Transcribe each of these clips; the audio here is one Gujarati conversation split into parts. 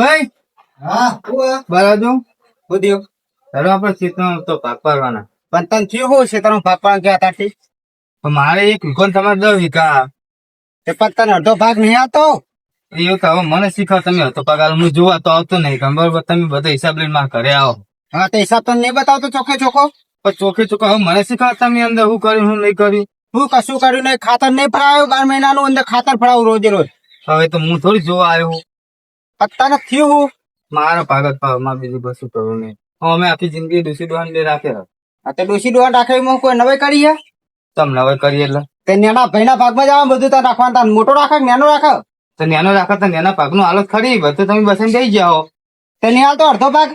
રાજુભાઈ હા હું બારાજુ બુદ્ધિઓ ચાલો આપણે ચેતન તો પાક પાડવાના. પણ તને થયું હું છે તારું પાપા ગયા તાથી મારે એક વિકોન તમારે દસ વીઘા. તે પણ તને અડધો ભાગ નહીં આવતો? એવું તો હવે મને શીખવા તમે હતો પગાર હું જોવા તો આવતો નહીં. બરોબર તમે બધા હિસાબ લઈને મારા ઘરે આવો. હા તો હિસાબ તને નહીં બતાવતો ચોખ્ખે ચોખ્ખો? પણ ચોખે ચોખો હવે મને શીખવા તમે અંદર હું કર્યું શું નહીં કર્યું? હું કશું કર્યું નહીં. ખાતર નહીં ફરાવ્યું બાર મહિનાનું અંદર ખાતર ફરાવું રોજે રોજ. હવે તો હું થોડી જોવા આવ્યો. છું. નથી થયું હું. મારો પાગત પાવમાં બીજું કશું કરવું નહીં અમે આખી જિંદગી ડોસી ડોહાને લઈ રાખે આ તે ડોસી ડોહા રાખે કોઈ નવાઈ કરી હે? તમને હવે કરી એટલે? તે નેના ભાઈના ભાગમાં જવા બધું તાર રાખવાનું તાર મોટો રાખે નેનો રાખે? તો નેનો રાખે તો નેના ભાગનું હાલત ખરી બધું તમે બસને જઈ જાઓ. તે નિહાલ હાલતો અડધો ભાગ?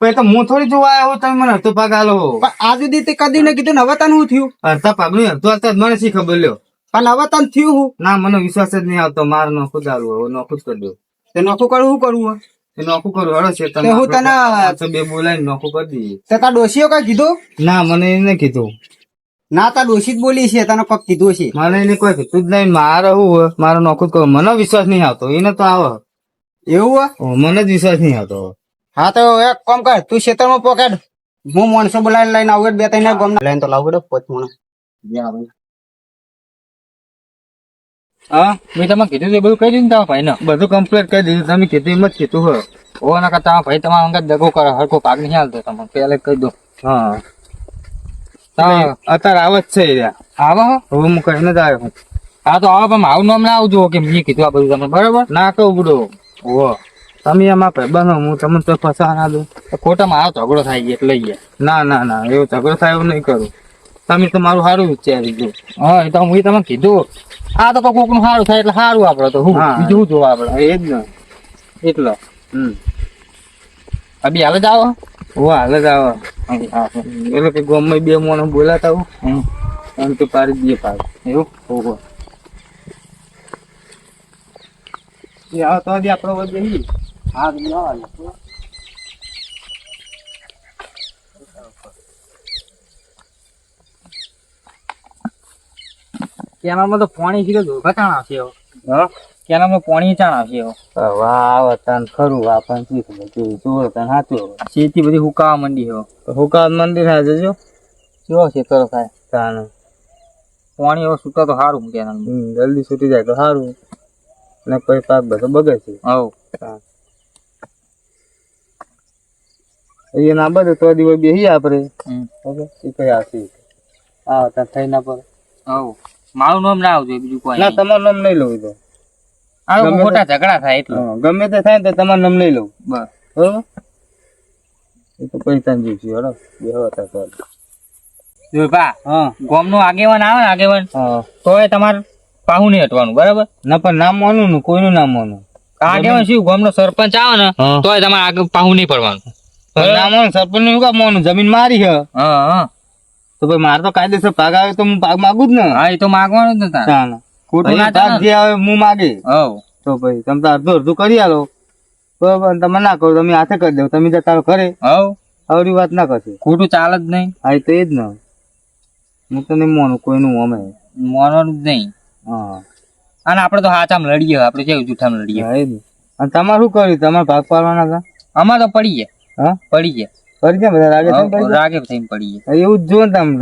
તો હું થોડી જોવા આવ્યો તમે મને અડધો ભાગ આલો. પણ આ સુધી તે કદી ને કીધું હવે તને શું થયું. અડધા પાકનું અડધો જ મને શી ખબર લ્યો. પણ હવે તને થયું હું. ના મને વિશ્વાસ જ નહીં આવતો મારે નોખું દારૂ હવે નોખું જ કરી દો તે નોખું કરવું શું કરવું હોય નોખું કરું હડો છે તમે હું તને- બે બોલાવીને નોખું કરી દઈએ. તે તાર ડોશીઓ કઈ કીધું? ના મને એને કીધું. ના તાર ડોશી જ બોલી છે તને કોક કીધું છે મને એને કોઈ કીધું જ નહીં મારે શું હોય મારો નોખું જ કરું. મને વિશ્વાસ નહીં આવતો એને તો આવે. એવું હે? મને જ વિશ્વાસ નહીં આવતો. હા તો એક કામ કર તું ખેતરમાં પોકેટ. હું માણસો બોલાવીને લઈને આવું બે ત્રણ ગમ લઈને તો લાવું પોચ મને. હા? મેં તમે કીધું તો બધું કહી દીધું તમારા ભાઈને. બધું કમ્પ્લીટ કરી દીધું. તમે કીધું એમ જ કીધું હોય. ઓ ના કરતા ભાઈ તમારા અંગત દગો કરે હરકો પાક નહીં હાલતો તમને. પહેલે કહી દો. હા. અત્યારે આવે જ છે આવો હવે હું કહીને જ આવ્યો હા તો આવો પણ મારું નામ ના આવજો કે મેં કીધું આ બધું તમને. બરાબર? ના કહું બુડો. ઓ તમે એમાં ભાઈબંધ હો, હું તમને તો ફસા ના દઉં. ખોટા મારો ઝઘડો થાય એટલે. ના ના ના એવો ઝઘડો થાય એવું નહીં કરું. તમે તો મારું સારું વિચારી દો હા એ તો હું તમને કીધું. આ તો કોકનું સારું થાય એટલે સારું આપડે તો. હું બીજું જોવા આપડે. એ જ ને. એટલો. હમ. અભી હાલ જ આવો? હું હાલ જ આવે. હા, હા. એટલે કે ગામમાં બે મોણો બોલાતા હું. એમ તો પાડી દઈએ પાડ એવું? ઓહો. આવો તો આપણો વધ હા કેનાલમાં તો પાણી છે ધોકા ચાણ આવશે. હા. કેનાલમાં પાણી ચાણ આવશે તન ખરું શી ખબર કેવું જોર તને શેતી બધી હુકાવા મંડી હવે તો હુકા મંદિર હા જજો કેવો છે તરફ થાય તાને પાણી એવો છૂટા તો સારું કેનાલ હમ જલ્દી છૂટી જાય તો સારું ને કોઈ પાક બધો બગડે છે. હવ. એ ના બધે તો દિવસ બેસી આપણે. બરાબર એ કઈ આવશે હા ત્યાં થઈ ના પડે હવ. મારું નામ ના આવજો બીજું કોઈ ના. તમારું નામ નહીં લઉં તો. આ ગમે ખોટા ઝઘડા થાય એટલે. ગમે તે થાય તો તમારું નામ નહીં લઉં. બસ. બરોબર? એ તો પૈસા જીવશું હેડો બે હતા ચાલો. ગામનો આગેવાન આવે ને આગેવાન? તો તોય તમારે પાહુ નહીં હટવાનું બરાબર? ના પણ નામ માનું ને કોઈનું નામ માનું. આગેવાન શું ગામનો સરપંચ આવે ને તો તોય તમારે આગળ પાહુ નહીં પડવાનું. નામ સરપંચનું કામ માનું? જમીન મારી છે. હા હા. તો ભાઈ મારે તો કાયદેસર ભાગ આવે તો હું ભાગ માગું જ ને. હા એ તો માગવાનું જ ને તાને. ખોટું ના ભાગ જે આવે હું માગે. હવ. તો ભાઈ તમે તો અડધું અડધું કરી આલો. બરાબર તમે ના કરો તમે હાથે કરી દો તમે જતા ઘરે. હવ. આવડી વાત ના કરશે. ખોટું ચાલે જ નહીં. હા તો એ જ ને. હું તો નહીં મોનું કોઈનું અમે મોનવાનું જ નહીં. હા. અને આપણે તો હાચામાં લડીએ આપણે કેવું જૂઠામાં લડીએ? અને તમારે શું કર્યું? તમારે ભાગ પાડવાના હતા? અમારે તો પડી ગયા. હા? પડી ગયા. કરી બધા રાગે થઈને કરી હવ, દે. રાગે થઈને પડી ગયા એવું જ જો ને તમે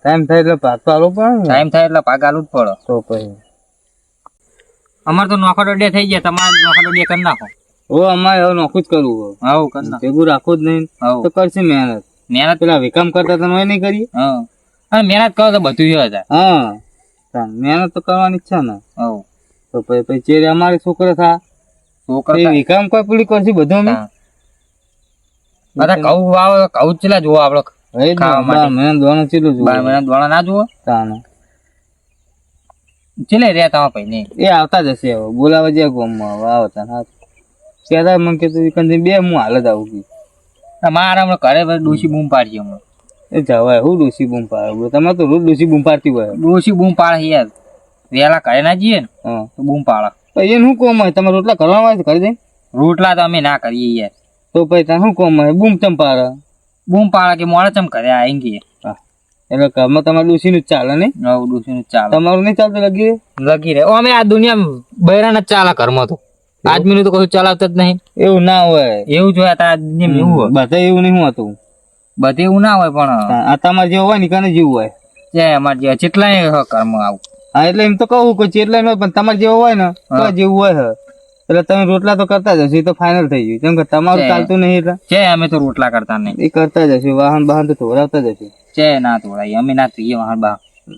ટાઈમ થાય એટલે ભાગ પાડવો પડે ટાઈમ થાય એટલે પાક આલું જ પડે. તો પછી. અમારે તો નોખા ડોડિયા થઈ ગયા તમારે નોખા ડોડિયા કરી નાખો. ઓ અમારે હવે નોખું જ કરવું હોય. હવ કરી નાખો. ભેગું રાખવું જ નહીં. તો કરશે મહેનત. મહેનત? પેલા વિકામ કરતા તમે નહીં કરી હા. અને મહેનત કરો તો બધું હતા હા. મહેનત તો કરવાની છે ને. તો પછી પછી અમારે છોકરા થા. છોકરા વિકામ કોઈ પૂરી કરશે બધું અમે? હા. કઉ વાવ કઉ ચેલા જોવો આપડે ને, ખાવા માટે. મહિના દોણું જોવું? બાર મહિના દોણા ના જુઓ? તાને ચેલે રહ્યા તમારા ભાઈ ને એ આવતા જ હશે હવે. બોલાવા જાય ગામમાં હવે આવતા હા કહેતા મને કે તું વિકામજી બે હું હાલ જ આવું કીધું. મારા હમણાં ઘરે બધા ડોસી બૂમ પાડી હમણાં. એ જવાય હું ડોસી બૂમ પાડે? તમે તો રોજ ડોસી બૂમ પાડતી હોય. ડોસી બૂમ પાડે યાર. વહેલા ઘરે ના જઈએ ને હા. તો બૂમ પાડે. એ એને શું કોમ હોય તમારે રોટલા કરવા કરી દે. રોટલા તો અમે ના કરીએ યાર. તો પછી તને શું કોમ બૂમ ચમ પાડે? બૂમ પાડે કે મોડા ચમ કરે? આવીને ગઈએ એટલે ઘરમાં તમારે ડોસીનું જ ચાલે નહીં? નવ ડોશી નું ચાલે. તમારું નહીં ચાલતું લગી લગી રહે અમે આ દુનિયા બૈરા જ ચાલે ઘરમાં તો. આદમીનું તો કશું ચલાવતા જ નહીં. એવું ના હોય. એવું જ હોય તારા જેમ એવું હોય. બધા એવું નહીં હતું. બધે એવું ના હોય પણ આ તમારે જેવું હોય ને કને જેવું હોય. જે અમારે જે જેટલા કર્મ આવું. હા એટલે એમ તો કહું કે જેટલા હોય પણ તમારે જેવું હોય ને તો જેવું હોય હે. એટલે તમે રોટલા તો કરતા જશો એ તો ફાઇનલ થઈ ગયું. કેમ કે તમારું ચાલતું નહીં એટલે? છે અમે તો રોટલા કરતા નહીં. એ કરતા જ વાહન બહાન તો ધોરાવતા જ છે ના ધોરાય અમે ના થઈએ વાહન બા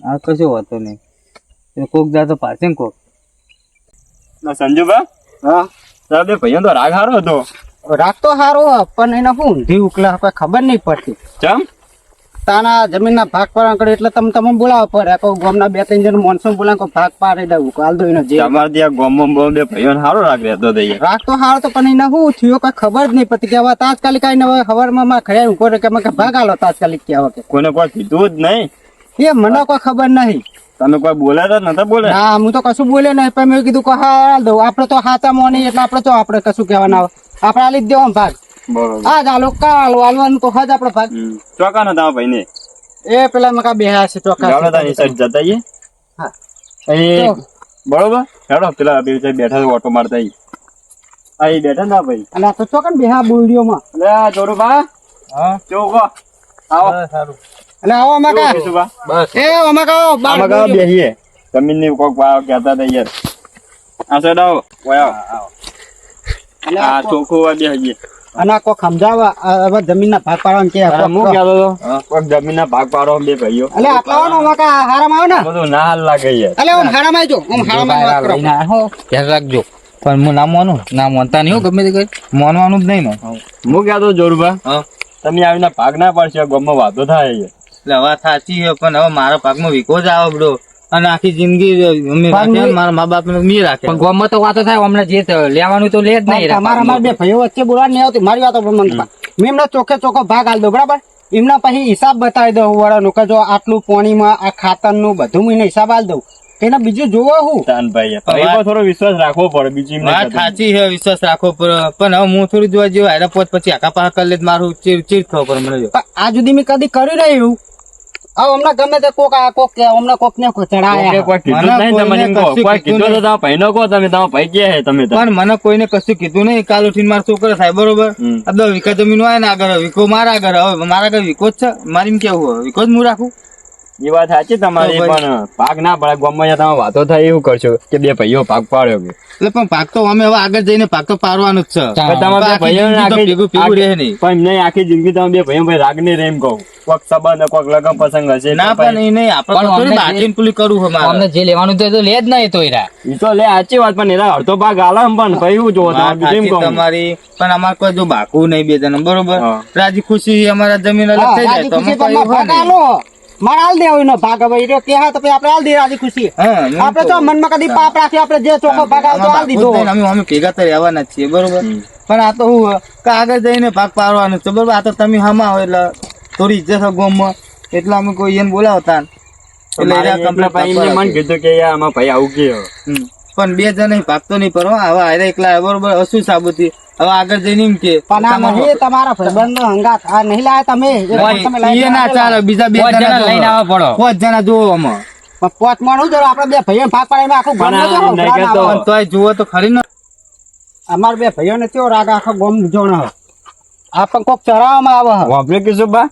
આ કશો વાતો નહીં. કોક જાતો તો ને કોક. સંજુભા? હા? સાહેબ ભાઈઓ તો રાગ હારો હતો. રાખતો હારો પણ એના શું ઊંધી ઉકલા ખબર નહીં પડતી. ચમ? તાના જમીનના ભાગ પાડવા કરે એટલે તમે તમે બોલાવો પડે. કોઈ ગામના બે ત્રણ જણ માણસો બોલાવો કોઈ ભાગ પાડી દઉં. હાલ દો એનો જે તમારે ત્યાં ગામમાં બે ભાઈઓને સારો રાખ રહેતો હતો રાખ તો સારો તો પણ એને શું થયું કઈ ખબર જ નહીં પડતી કે હવે તાત્કાલિક આવીને હવે ખબરમાં માં ખડ્યા ઊભો રહે કે મેં ભાગ આલો તાત્કાલિક કે હવે. કે કોઈને કોઈ કીધું જ નહીં. એ મને કોઈ ખબર નહીં. તમે કોઈ બોલ્યા તો નતા બોલે? હા હું તો કશું બોલ્યો નહીં પણ મેં કીધું કે હા દઉં. આપણે તો હાથા મોની એટલે આપણે તો આપણે કશું કહેવાના આવે આપણે આલી જ દેવા ભાગ. આ જ કાલ હાલવાનું તો હજ આપડે ભાગ. ચોકા ના તમારા ભાઈ ને એ પેલા મકા બેહ્યા છે ચોક્કસ જાડો તારી સાઈડ જતા આઈએ. હા. અહીં બરોબર? પેલા બે બેઠા છે ઓટો મારતા અહીં અહીં બેઠા ના ભાઈ. અને તો ચોકન બેહા બોલ્યોમાં અલે આ જોરુભા હા. ચોકો આવો. સારું. અને આવો મકા કેશુભા બસ એ મકા આવો બાર આમાં બેહીએ. જમીનની કોક ભાવ કહેતા હતા યાર. આ સાઈડ આવો. આવો. આ બેહીએ. અને કોક સમજાવવા આ હવે જમીનના ભાગ પાડવા કે હું કહેતો કોક જમીન ના ભાગ પાડો બે ભાઈઓ. એટલે આટલા આવો ને મકા હારામાં આવો ને? બધું ના હાલ લાગે એટલે હું હારામાં આવજો આમ હારામાં લઈને ધ્યાન રાખજો. પણ હું ના માનું ના માનતા નહીં હો ગમે તે કઈ. માનવાનું જ નહીં ને. હું. કહેતો જોરુભા તમે આવીને ભાગ ના પાડશો ગમે વાંધો થાય એટલે હવા સાચી છે પણ હવે મારા પાકમાં વિકો જ આવે બડો અને આખી જિંદગી અમે રાખ્યા મારા મા બાપ ને મેં રાખે. પણ ગોમ તો વાતો થાય હમણાં જે લેવાનું તો લે જ નહીં તમારા મારા બે ભાઈઓ વચ્ચે બોલવા નહીં આવતી મારી વાતો પણ મેં એમને ચોખ્ખે ચોખ્ખો ભાગ આલ દો બરાબર? એમના પછી હિસાબ બતાવી દઉં વડાનું કે જો આટલું પાણીમાં આ ખાતરનું બધું મને હિસાબ આલ દઉં. એના બીજું જોવો હું. તાનભાઈ થોડો વિશ્વાસ રાખવો પડે બીજી વાત સાચી છે વિશ્વાસ રાખવો પડે. પણ હવે હું થોડું જોવા જેવું પોત પછી આખા પાક કરી લે મારું ચીડ ચીડ થવો પડે મને આ જુદી મેં કદી કર્યું નહીં એવું. હવે હમણાં ગમે તે કોક આ કોક કે હમણાં કોક ને ચડાયા. કોઈ કીધું નહીં તમને કોઈ કીધું તો તો ભાઈ ભાઈને કહો તમે તમારા ભાઈ ગયા હે તમે પણ મને કોઈને કશું કીધું નહીં. કાલ ઉઠીને મારા છોકરો થાય બરોબર. આ દસ વિકા જમીન હોય ને આગળ વિકો મારા આગળ. હવે મારા આગળ વિકો જ છે. મારી એમ કેવું હોય? વિકો જ હું રાખું? એ વાત સાચી તમારી પણ ભાગ ના પડે ગામમાં તમે વાતો થાય એવું કરશો કે બે ભાઈઓ પાક પાડ્યો કે? એટલે પણ પાક તો અમે હવે આગળ જઈને પાક તો પાડવાનો જ છે. તમારે બે નહીં. પણ નહીં આખી જિંદગી તમે બે ભાઈઓ ભાઈ રાગ નહીં રેમ એમ કહું. કોક સંબંધ કોક લગન પ્રસંગ હશે ના પણ એ નહીં આપણે બાટીને પેલું મારે. અમને જે લેવાનું તો લે જ નહીં તો એરા એ તો લે સાચી વાત પણ એરા અડધો ભાગ આલમ પણ ભાઈ કહું. તમારી પણ અમારે કોઈ જો બાકું નહીં બે જણ બરોબર. રાજી ખુશી અમારા જમીન અલગ થઈ જાય તો અમે મારે હાલ દેવો એનો ભાગ હવે. એ રહ્યો કે હા તો પછી આપણે હાલ દઈએ આજે ખુશી. આપણે તો મનમાં કદી પાપ રાખી આપણે જે ચોખ્ખો ભાગ આવતો હાલ દીધો. અમે અમે ભેગા તો રહેવાના છીએ બરોબર? પણ આ તો હું આગળ જઈને ભાગ પાડવાનું છે બરોબર? આ તો તમે હમા હોય એટલે થોડી ઇજ્જત છે ગોમમાં. એટલે અમે કોઈ એને બોલાવતા એટલે પાડવા મને કીધું કે આમાં ભાઈ આવું કે પણ બે જણ ભાગતો નહીં પરવા આવા આયરા એકલા બરોબર અશું સાબુતી હવે આગળ જઈને એમ કે પણ તમારો- ભાઈબંધનો હંગાત. આ નહીં લાયા તમે. એ ના. ચાલે બીજા બે જણા લઈને આવવા પડો. પાંચ જણા જોવો આમાં. પાંચ પોચ માણું જો આપણે બે ભાઈઓ ભાગ પાડીને આખું ગામ તોય જુઓ તો ખરી ને. અમારા બે ભાઈઓ ને કેવો રાગ આખો ગોમ જોણ. હે. કોક ચરાવવામાં આવે. હે. વાપરે કીધું બા?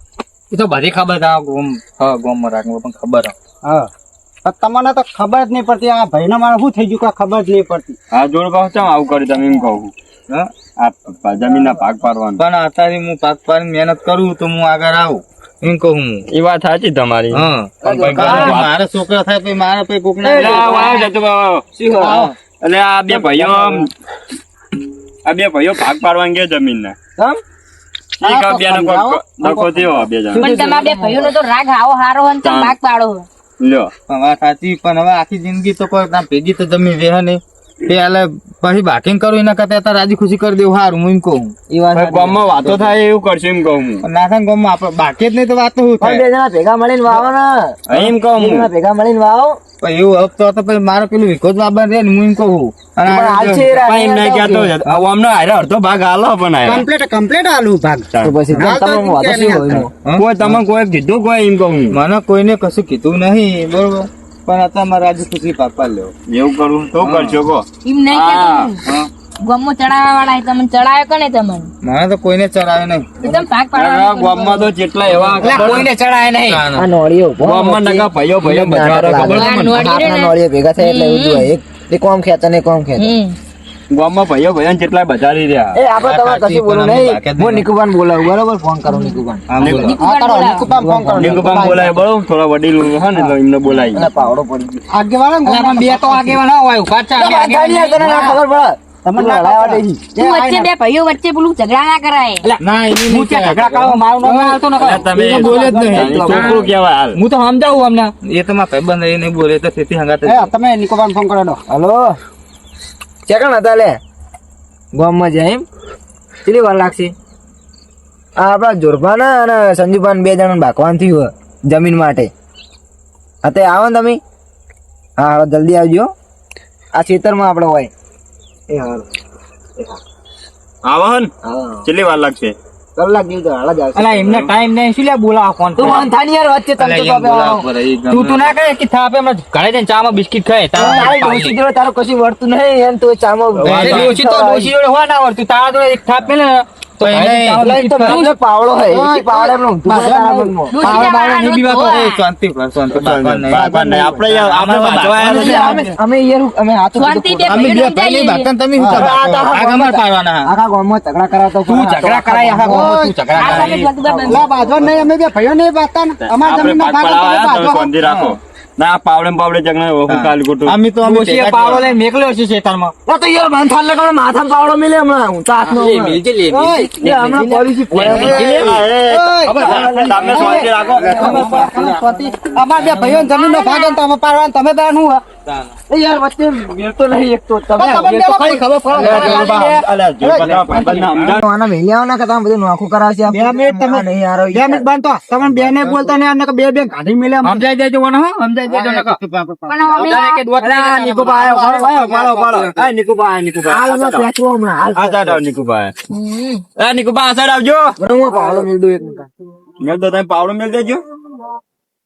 એ તો બધી ખબર આ ગોમ હા ગોમમાં રાગ પણ ખબર હા. પણ તમને તો ખબર જ નહીં પડતી આ ભાઈ મારે શું થઈ ગયું ખબર જ નહીં પડતી. આ જોડ ભાવ આવું કર્યું તમે એમ કહું હા? આ જમીન ના ભાગ પાડવાનું. પણ અત્યારે હું પાક પાડીને મહેનત કરું તો હું આગળ આવું. એમ કહું હું. એ વાત સાચી તમારી. મારા છોકરા થાય પછી મારા પછી કોક એટલે આ બે ભાઈઓ આ બે ભાઈઓ ભાગ પાડવાનું ગયા જમીન ના હા, તો બે સમજાવો. નખો થયો બે જણા. પણ તમારા બે ભાઈઓનો તો રાગ આવો હારો હોય ને તમે ભાગ પાડો. લ્યો. વાત સાચી પણ હવે આખી જિંદગી તો કોઈ ભેગી તો જમીન રહે નહીં. તે હાલે પછી બાકીંગ કરું એના કરતા અત્યારે રાજી ખુશી કરી દેવું સારું હું એમ કહું. એ વાત ગામમાં વાતો થાય એવું કરશે એમ કહું ના થાય ગામમાં આપણે બાકી જ નહીં તો વાતો શું થાય? જણા ભેગા મળીને વાવો ને. એમ કહું બે હું. ભેગા મળીને વાવો. એવું હવે તો તો પછી મારે પેલું વિકો જ બાબા રે ને હું એમ કહું અને પણ આ હાલ છે એ પણ એમ નહીં કહેતો આવું અમને હારે અડધો ભાગ હાલો પણ હારે. કમ્પ્લીટ કમ્પ્લીટ આલુ ભાગ. પછી હાલ તો તમે વાતો કેમ શું હોય? એમાં? હા? કોઈ તમે કોઈ કીધું કોઈ એમ કહું હું. મને કોઈને કશું કીધું નહીં બરોબર. પણ અત્યારે મારે રાજી ખુશી પાપા લેવો એવું કરું? તો કરજો કો એમ નહીં કે ગામમાં ચડાવવા વાળા તમે તમને ચડાવ્યો કોને તમને? મને તો કોઈને ચડાવે નહીં. એકદમ પાક પાડવા ગોમમાં તો જેટલા એવા કોઈને ચડાય નહીં. આ નોળિયો ગોમમાં નગા ભયો ભયો બધા ખબર આ તમને? નોળી રે હાથના ને. નોળીઓ ભેગા થાય એટલે એવું. એક એ કોમ ખેંચે ને કોમ હમ. ગામમાં ભાઈઓ ભાઈઓ જેટલા બજારી રહ્યા. એ આપણે તમારે કશું બોલવું નહીં. હું નિકુબાન બોલાવું બરાબર? ફોન કરો નિકુબાન નિકુબાન કરો નિકુબાન ફોન કરો નિકુબાન બોલાય બરોબર થોડા વડીલ હોય ને તો એમને બોલાય. અને પાવડો પડી ને અલા, બે તો આગે વાળા હોય પાછા આગે ના ખબર પડે. તમને ના લડાવવા ખબર. દે છે. તું વચ્ચે બે ભાઈઓ વચ્ચે પેલું ઝઘડા ના કરાય. ના એની હું નહીં ઝઘડા કરવા મારું નામ આવતો ને તમે એ તો બોલે જ નહીં. એ કહેવાય? હાલ. હું તો સમજાવું અમને. એ તો મારા ભાઈબંધ એ બોલે તો તેથી હંગાતે તમે નિકોબાન ફોન કરો હલો? ચેકણ હતા લે. ગામમાં જાય એમ. કેટલી વાર લાગશે? આ આપણા જોરભાના અને સંજુભાન બે જણા ભાગવાન થયું જમીન માટે. હા તે આવો ને તમે. હા હા જલ્દી આવજો. આ ખેતરમાં આપણે હોય. એ હા. આવો ને કેટલી વાર લાગશે? કલાક જેવું તો હાલ જ આવશે. અલા એમને ટાઈમ નહીં શું લે બોલાવો ફોન તું વાંધાની યાર વચ્ચે તમે તો. તું તું ના કહે કે થાપે હમણાં ઘરે જઈને ચામાં બિસ્કિટ ખાય તારી જોડે તારું કશું વળતું નહીં એમ તું ચામો અરે તો જોડે હોય ના હોય તારા જોડે એક થાપ મેલે પાવડો હે. અમે બે ભાઈઓ ભાઈ નહીં આગ અમારે પાડવાના હા. આખા ગામમાં ઝઘડા કરાવતો તું ઝઘડા કરાય આખા ગામમાં તું ઝઘડા આ કરાય. સામે બધું બંધ. લા બાજવા નહીં અમે બે ભાઈઓ નહીં બાજતા ને અમારા જમીન રાખો. ના પાવડે પાવડે જગણે હું કાલ ગોઠવું. અમે તો અમે ડોશીએ પાવડે જ મેકલ્યો છે શેતાનમાં આ તો યાર માથા લગાડો માથા પાવડો મિલે હમણા હું તાત નો લે, મિલજે. ઓય, એ હમણા પોલીસી પોલીસી લે. ઓય, તમે શાંતિ રાખો અમાર બે ભાઈઓ જમીનનો ભાગ ને તમે પાડવા તમે બે શું હે? એ યાર વચ્ચે મેળતો નહીં એક તો તમે તો તમે બે ખબર પડે. બધું નોખું કરાવશે મિનિટ તમે- નહીં યાર, બે મિનિટ બાંધતો તમે બે ને બોલતા ને અને બે બે ગાડી મિલે સમજાઈ દેજો મને સમજાઈ દેજો નકર. પણ કે દોત નિકુબા આયો, પાડો, પાડો, પાડો, પાડો. આ નિકુબા, આ નિકુબા. હાલ હમણાં પેચવો હમણાં, હાલ. આ સાઈડ નિકુબા. આ નિકુબા, આ આવજો. બરાબર, હું પાવડો મેળ એક મિનિટ. મેલ તો તમે પાવડો મેલ દેજો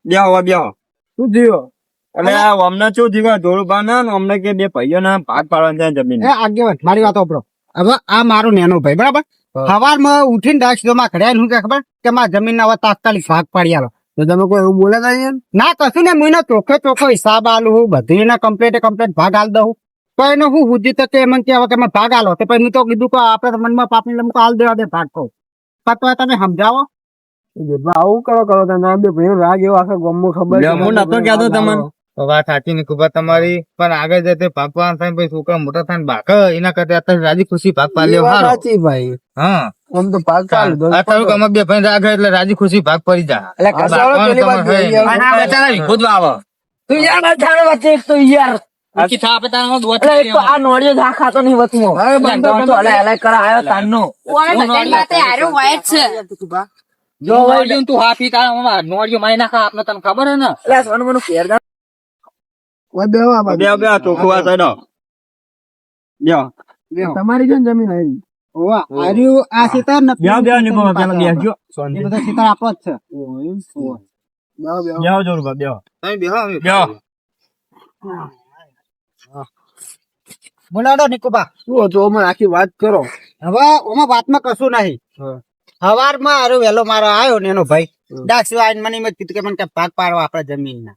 બેહો બેહો શું થયો એટલે આ અમને શું થયું ધોળુભા ના ને અમને કે બે ભાઈઓ ના ભાગ પાડવાના છે જમીન. એ આગેવાન મારી વાત સાંભળો. હવે આ મારો નેનો ભાઈ બરાબર? સવારમાં ઉઠીને ડાક્સ તો માં ખડ્યા શું કે ખબર? કે મારા જમીન હવે તાત્કાલિક ભાગ પાડી આલો. તો તમે કોઈ એવું બોલે તા યાર? ના કશું ને મહિનો ચોખ્ખો ચોખ્ખો હિસાબ આલું હું બધી એના કમ્પ્લેટ કમ્પ્લેટ ભાગ આલ દઉં. તો એનો હું હુજી તો કે એમ કે કે તમે ભાગ આલો. તો પછી મેં તો કીધું કે આપણે મનમાં પાપી એટલે મુકો આલ દેવા દે ભાગ કહું તો તમે સમજાવો. આવું કરો કરો તમે બે ભાઈઓ રાગ એવો આખો ગમો ખબર. હું નતો કહેતો તમને. વાત સાચી ને ખુબા તમારી. પણ આગળ જતે પાપા થાય ભાઈ છોકરા મોટા થાય ને ભાગ એના કરતા અત્યારે રાજી ખુશી ભાગ એ પાડ્યો સાચી ભાઈ. હા. આમ તો પાક ચાલુ અત્યારે અમે બે ભાઈ એટલે રાજી ખુશી ભાગ પડી જા એટલે તું યાર વચ્ચે તો યાર. નોળિયો જ તો હલાય હલાય કરા આયો તાનનો. ઓને બધાની વાતે હારું હોય જ છે જો તું હાફી તારા નોળિયું મારી નાખા આપને તને ખબર હે ને? સોનું મોનું પહેરગામ. તમારી જો જમીન આવી. આર્યું આ સીતાર બધા સીતાર જ છે. બોલાડો નિકુબા. શું હતું? આખી વાત કરો. હવે ઓમાં વાતમાં કશું નહીં. સવારમાં હારું વેલો મારો આવ્યો ને એનો ભાઈ. ડાક્સ આવીને મને એમ કીધું કે મને ભાગ પાડવા આપણા જમીનના.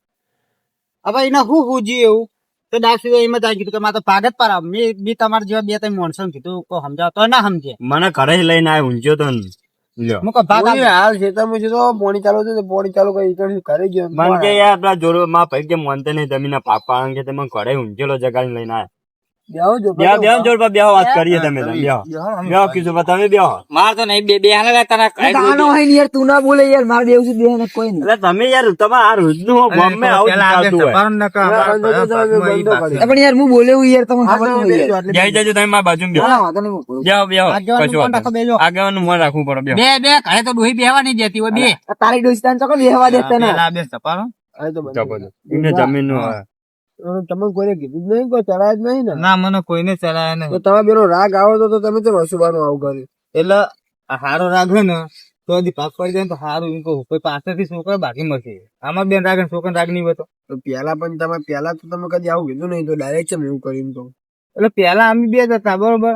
હવે એને હું હું એવું તો ડાક્સ એમ જ આવી કીધું કે મારે તો ભાગ જ પાડવા મેં બી તમારા જેવા બે ત્રણ માણસો કીધું કો સમજાવ. તો ના સમજે. મને ઘરે જ લઈને આવ્યો ઊંઝ્યો તો ને. લ્યો. હું કહું ભાગ હાલ ખેતરમાં છે તો પોણી ચાલુ તો પોણી ચાલુ કરી ઈકણ ઘરે ગયો. મને કે યાર પેલા જોરો માં ભાઈ કે મોનતે નહીં જમીન ના પાક કે તમે ઘરે ઊંઝેલો જગાડી લઈને આવ્યા બેહો જો બેહો બેહો જોરબા બેહો વાત કરીએ તમે તમે બેહો. બેહો કીધું તમે બેહો. માર તો નહીં બે બે હાલે તારા આનો હોય ને યાર તું ના બોલે યાર મારે બેવું છે ને કોઈ નહીં. એટલે તમે યાર તમારે આ આવું ચાલતું હોય. પણ યાર હું બોલે યાર તમને ખબર નહીં બેસજો યાર. એટલે જઈ જજો તમે મારા બાજુ બેહો. ના, બેહો બેહો કશું મન રાખવું પડે બે બે ઘરે તો ડોહી બેહવા નહીં દેતી હોય બે. તારી ડોસી ચોકન બેહવા દેતા ને પેલા બે તો. તો તમને કોઈને કીધું જ નહીં કોઈ ચલાય જ નહીં ને. ના મને કોઈને ચલાય તો નહીં તમે બેનો રાગ આવો તો તો તમે તો વસુબાનું આવું કર્યું? એટલે હારો રાગ હોય ને તો હજી પાક પડી જાય તો હારું એમ કહું કોઈ પાછળથી છોકરા બાકી મળશે. આમાં બેન રાગ છોકરા રાગ નહીં હોતો તો. પેલા પણ તમે પેલા તો તમે કદી આવું કીધું નહીં તો ડાયરેક્ટ છે એવું કર્યું તો એટલે પેલા અમે બે જ હતા બરોબર?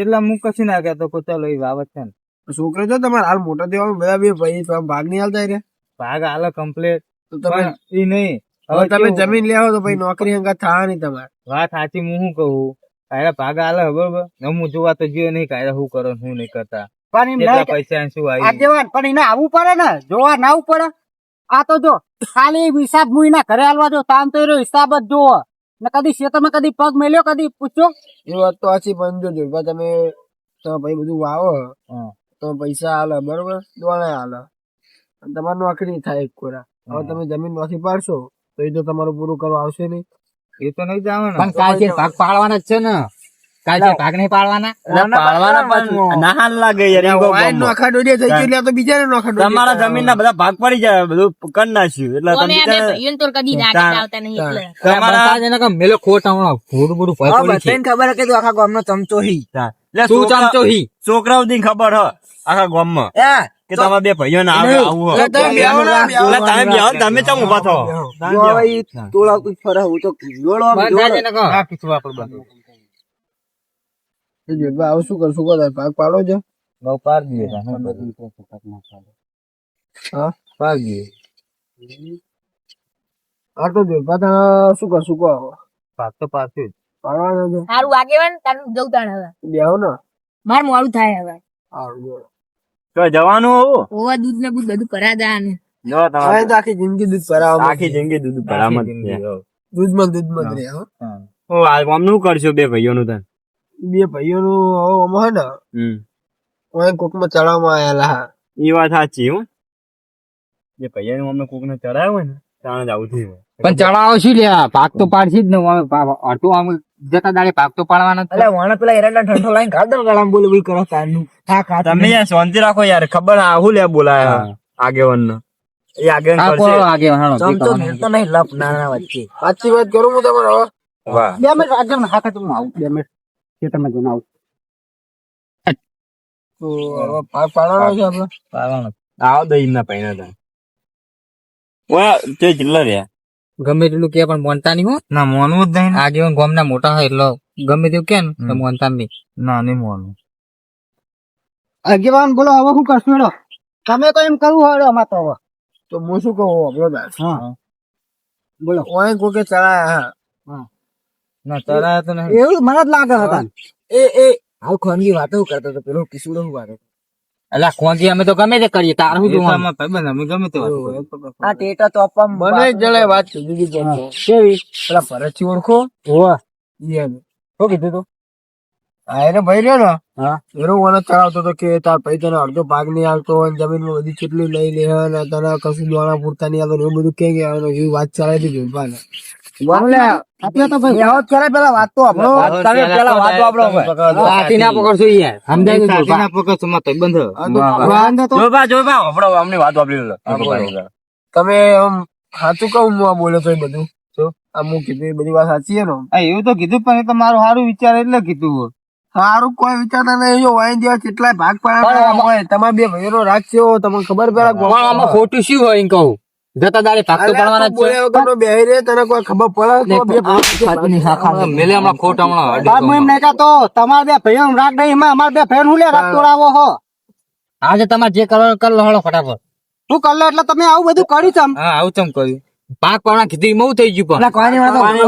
એટલે હું કશું ના કહેતો કે ચાલો એ બાબત છે ને. છોકરો જો તમારે હાલ મોટા દેવા બધા બે ભાઈ તો ભાગ નહીં હાલતા રે ભાગ હાલ કમ્પ્લેટ તો તમે એ નહીં. હવે તમે જમીન લેવો તો ભાઈ નોકરી અંગા થવા નહીં તમારે. વાત સાચી હું શું કહું? કાયરા ભાગ હાલે બરોબર? ને હું જોવા તો જીવ નહીં કાયરા શું કરો શું નહીં કરતા. પણ એમ કેટલા નહીં કે- પૈસા શું આવી? પણ એને આવવું પડે ને? જોવા ના આવવું પડે? આ તો જો ખાલી હિસાબ હું એના ઘરે હાલવા જો તામ તો એનો હિસાબ જ જોવો. ને કદી ખેતરમાં કદી પગ મેલ્યો કદી પૂછ્યો એ વાત તો આછી પણ જો તમે તમે ભાઈ બધું વાવો તો પૈસા હાલે બરોબર? દોણે હાલે તમારે નોકરી થાય એક કોરા. હવે તમે જમીન નોખી પાડશો તો એ તો તમારું પૂરું કરવા આવશે નહીં. એ તો નહીં જાવ પણ કાલથી ભાગ પાડવાના જ છે ને. કાલથી ભાગ નહીં પાડવાના? પાડવાના પણ ના લાગે યાર. નોખા ડોડિયા થઈ ગયો એટલે તો બીજાને નોખા તમારા જમીન ના બધા ભાગ પડી જાય બધું કરી નાખ્યું. એટલે તમે બે તો કદી રાગે આવતા નહીં એટલે. તમારા બતા છે ને કે મેલો ખોટ હમણાં ભૂરું ભૂરું ભાગ પડી છે ખબર કે તું આખા ગામનો ચમચો હી. એટલે તું ચમચો હી? છોકરાઓ ની ખબર હ આખા ગામમાં. કે તમારા બે ભાઈઓ ના આવે આવું હ. એટલે તમે ને, તમે ચમ ઊભા થો? જો હવે ઈ ફરે હું તો જોડો ને કીધું આપણે બધું હવે શું કરશું કહો ભાગ પાડો છો દઈએ? હા? દઈએ તો જો પાછા શું કરશું કહો? ભાગ તો પારશું જ. પાડવાનો છે? સારું આગેવાન તારું જવું તાણ હવે. બેહો ને? માર મોડું થાય હવે. સારું તો જવાનું હોવું ઓવા દૂધ ને બધું બધું ભરા દા ને જો તમારે તો આખી જિંદગી દૂધ ભરાવા આખી જિંદગી દૂધ આખી જિંદગી, હો. દૂધમાં ને દૂધમાં જ રહે હો. ઓ આ આમનું કરશો બે ભાઈઓનું તન? બે ભાઈઓનું હો આમાં હે ને. હમ. ઓય કોકમાં ચડાવવામાં આયેલા એ વાત સાચી હું. જે ભાઈઓનું અમને કોક ને ચડાવ્યો હોય ને ત્યાં જ આવું થયું હોય. પણ ચડાવો શું લે પાક તો પાડશી જ ને ઓટો આમ જતા દાડે પાક તો પાડવાના એટલે છે. અલ્યા વાણા પેલા એરંડા ઠંડો લાઈન ખાધ ગળામ ગળામાં બોલે બોલ કરો તાનું ખા ખા તમે યાર શાંતિ રાખો યાર. ખબર આ હું લે બોલાયા આગેવન એ આગેવન કરશે. નહીં લપ નાના વચ્ચે. સાચી વાત કરું હું તમારે વાહ. બે મિનિટ આગળ ને હાથે આવું બે મિનિટ. ખેતરમાં જઈને આવું. તો હવે ભાગ પાડવાનો છે આપણે. પારવાનું. આવો દઈ ના પૈણા તા. ઓય તે જિલ્લા રહ્યા? ગમે તેટલું કે પણ મોનતા નહીં હો. ના મોનવું જ નહીં. આગેવાન ગામના મોટા હોય એટલે ગમે તેવું કે ને મોનતા નહીં. ના નહીં મોનવું આગેવાન બોલો હવે શું કરશું એનો તમે તો એમ કરવું હેડો અમાર તો હવે. તો હું શું કહું આપણો હા. બોલો. ઓય કોકે ચડાયા હા. ના ચડાયા તો નહીં. એવું મને જ લાગે હતા. એ એ હાલ ખોનગી વાતો કરતો તો પેલો કિસુડો હું વાતો એટલે ખોંજી અમે તો ગમે તે કરીએ તાર જોવાનું? આમાં ભાઈબંધ, અમે ગમે તે વાત આ ટેટા તો આપવા મને જળે વાત જુદી જુદી કેવી? પેલા ભરતજી ઓળખો? હોવે. એમ. શું કીધું તો? હા એને ભાઈ રહ્યો ને હા. એનો મને ચડાવતો હતો કે તાર ભાઈ તને અડધો ભાગ નહીં આવતો હોય જમીન જમીનમાં બધી કેટલી લઈ લે હે ને તને કશું દોણા પૂરતા નહીં આવતો એવું બધું કે આવે એવી વાત ચલાવી દીધી ભાઈને. આપણે તો ભાઈ બેહો કરે પેલા વાત તો આપણો તમે પેલા વાત લાઠી ના પકડશો યાર. સમજાય ના તો જો જો અમને વાત આમ સાચું કહું હું આ તો એ બધું. આ હું કીધું બધી વાત સાચી છે ને એવું તો કીધું પણ તમારું મારું સારું વિચાર એટલે કીધું સારું કોઈ વિચારતા નહીં જો વાઈન જેવા કેટલાય ભાગ પાડવાના હોય. તમારા બે ભાઈઓ રાખ્યો છે તમને ખબર પેલા ખોટું શું હોય કહું? જતા દાડે ભાગ પડવાના બોલ્યા વગરનો બેહી રહે તને કોઈ ખબર પડે તો બે ભાઈઓ મેલે હમણાં ખોટ હમણાં બાપ એમ નહીં કહેતો તમારા બે ભાઈઓ રાગ નહીં માં અમાર બે ભાઈઓ હું લે રાગ તોડાવો હો? આજે તમાર જે કરો કર કરી લો હળો ફટાફટ. તું કર લે એટલે તમે આવું બધું કર્યું છે હા આવું ચમ કર્યું? પાક પાડવા કીધી મઉ થઈ ગયું પણ.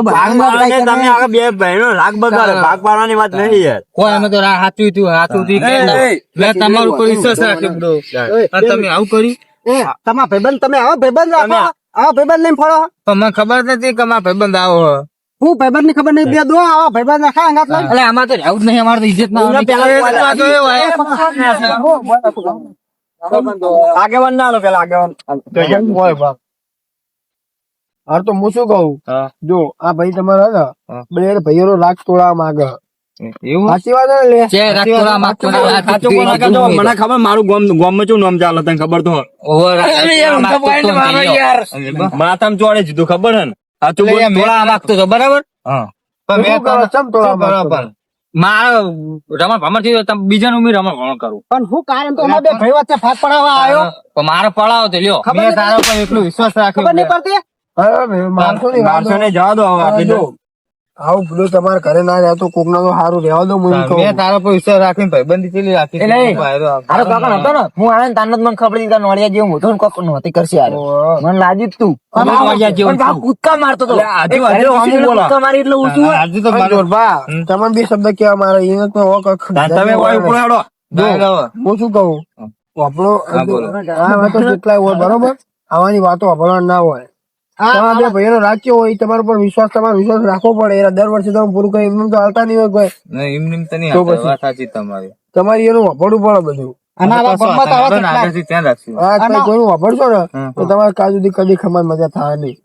ભાગ તમે આગળ બે બહેનો રાગ બગાડે. ભાગ પાડવાની વાત નહીં યાર. કોઈ અમે તો રા- હાચું હતું હાચું હતું કે ના. તમારું ઉપર વિશ્વાસ રાખ્યો બધો તમે આવું કર્યું? એ તમારા ભાઈબંધ તમે આવો ભાઈબંધ રાખો. આવો ભાઈબંધ લઈને ફરો. પણ ખબર નથી કે મારા ભાઈબંધ આવો હું? ભાઈબંધની ખબર નહીં બે દો આવો ભાઈબંધ ના ખા અંગાત એટલે આમાં તો રહેવું જ નહીં અમારે તો ઇજ્જત ના આગેવાન ના લો પેલા આગેવાન. હાર તો હું શું કહું? જો આ ભાઈ તમારા હા. બે ભાઈઓ રાગ તોડા માંગે. ને ના, મને ખબર મારું ગામ શું નામ ચાલે તને ખબર તો જીધું ખબર હે ને? તો બરાબર? મારો રમણ ભમણથી તમે બીજાનું બી રમણ ભમણ કરું. પણ હું કારણ? તો અમારા બે ભાઈ વચ્ચે ફાટ પડાવવા આવ્યો. પણ મારો પડાવો તો લ્યો. ખબર મેં તારા પર એટલો વિશ્વાસ ખબર નહીં પડતી? ની ને જવા દો હવે જો. આવું બધું તમારે ઘરે ના રહેતો કોક ના તો સારું રહેવા દો હું મેં તારા પર વિશ્વાસ રાખીને ભાઈબંધી ચેલી રાખી એટલે હારો કાકા હતો ને? હું આવે તાનત મને ખબર નહીં કે નોળિયા જેવું હતો ને કોક નહોતી કરશે યાર મને લાગ્યું તું. અમે નોળિયા જેવું કૂદકા મારતો એટલે આજુ આજુ ઘૂસીને બોલો. કૂદકા મારી એટલે ઊંચું આજે તો મારો જોરબા, તમને બે શબ્દ કેવા મારે એને તો હો કખ તમે ઓય ઉપર હેડો હું શું કહું? આપણો આ વાતો કેટલાય હોય બરોબર? આવાની વાતો વાપરવા ના હોય. તમારા બે રાખ્યો હોય તમારા પર વિશ્વાસ તમારો વિશ્વાસ રાખવો પડે. દર વર્ષે તમે પૂરું કરી એમને તો હાલતા નહીં હોય કોઈ. એમ નેમ તો નહીં? વાત સાચી તમારી. તમારી એનું પડે બધું. કાજુ સુધી કદી ખમાર મજા થાય નહીં.